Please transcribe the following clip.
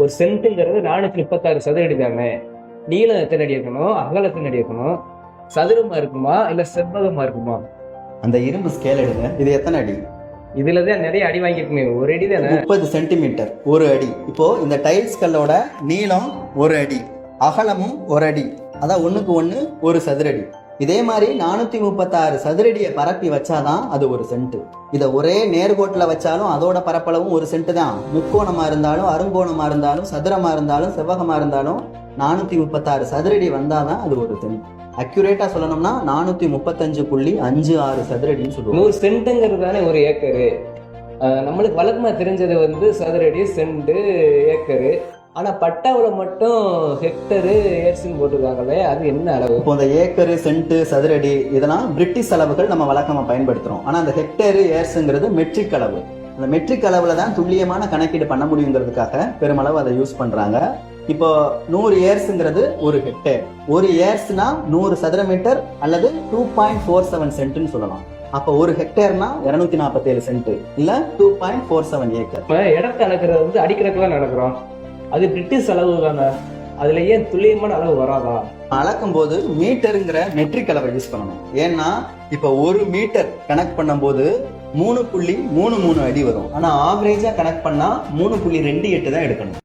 ஒரு சென்ட்டுங்கிறது நானூத்தி முப்பத்தாறு சதுர அடி தானே? நீளம் எத்தனை அடி இருக்கணும்? அகலம் எத்தனை அடி இருக்கணும்? சதுரமா இருக்குமா? இல்ல செவ்வகமா இருக்குமா? அந்த இரும்பு ஸ்கேல் எடுங்க. இது எத்தனை அடி? இதுலதான் நிறைய அடி வாங்கியிருக்குமே. ஒரு அடி தானே? முப்பது சென்டிமீட்டர் ஒரு அடி. இப்போ இந்த டைல்ஸ் கல்லோட நீளம் ஒரு அடி. அகலமும் ஒரு அடி. அதான் ஒண்ணுக்கு ஒண்ணு ஒரு சதுரடி இதே மாதிரி நானூற்றி முப்பத்தாறு சதுரடியை பரப்பி வச்சாதான் அது ஒரு சென்ட். இதை ஒரே நேர்கோட்டில் வச்சாலும் அதோட பரப்பளவும் ஒரு சென்ட் தான். முக்கோணமாக இருந்தாலும் அருங்கோணமாக இருந்தாலும் சதுரமாக இருந்தாலும் செவ்வகமாக இருந்தாலும் நானூற்றி முப்பத்தாறு சதுரடி வந்தாதான் அது ஒரு சென்ட். அக்யூரேட்டாக சொல்லணும்னா நானூற்றி முப்பத்தஞ்சு புள்ளி அஞ்சு ஆறு சதுரடின்னு சொல்லுவோம். நூறு சென்ட்டுங்கிறது தானே ஒரு ஏக்கரு. நம்மளுக்கு வழக்கமாக தெரிஞ்சது வந்து சதுரடி சென்ட் ஏக்கரு. ஆனா பட்டாவுல மட்டும் ஹெக்டரு ஏர்ஸ்ன்னு போட்டிருக்காங்களே அது என்ன அளவு? இப்போ இந்த ஏக்கரு சென்ட் சதுரடி இதெல்லாம் பிரிட்டிஷ் அளவுகள் நம்ம வழக்கமா பயன்படுத்துறோம். ஆனா அந்த ஹெக்டேரு ஏர்ஸுங்கிறது மெட்ரிக் அளவு. அந்த மெட்ரிக் அளவுல தான் துல்லியமான கணக்கீடு பண்ண முடியுங்கிறதுக்காக பெருமளவு அதை யூஸ் பண்றாங்க. இப்போ நூறு ஏர்ஸுங்கிறது ஒரு ஹெக்டேர். ஒரு ஏர்ஸ்னா நூறு சதுர மீட்டர் அல்லது டூ பாயிண்ட் ஃபோர் செவன் சென்ட்னு சொல்லலாம். அப்போ ஒரு ஹெக்டேர்னா இருநூத்தி நாற்பத்தேழு சென்ட் இல்ல two point four seven acre. நம்ம இடத்த அளக்கிறது வந்து அடிக்கணக்கில் நடக்கிறோம். அது பிரிட்டிஷ் அளவு தானே. அதுல ஏன் துல்லியமான அளவு வராதா? அளக்கும் போது மீட்டருங்கிற மெட்ரிக் அளவை யூஸ் பண்ணணும். ஏன்னா இப்ப ஒரு மீட்டர் கனெக்ட் பண்ணும்போது மூணு புள்ளி மூணு மூணு அடி வரும். ஆனா ஆவரேஜா கனெக்ட் பண்ணா மூணு புள்ளி ரெண்டு எட்டு தான் எடுக்கணும்.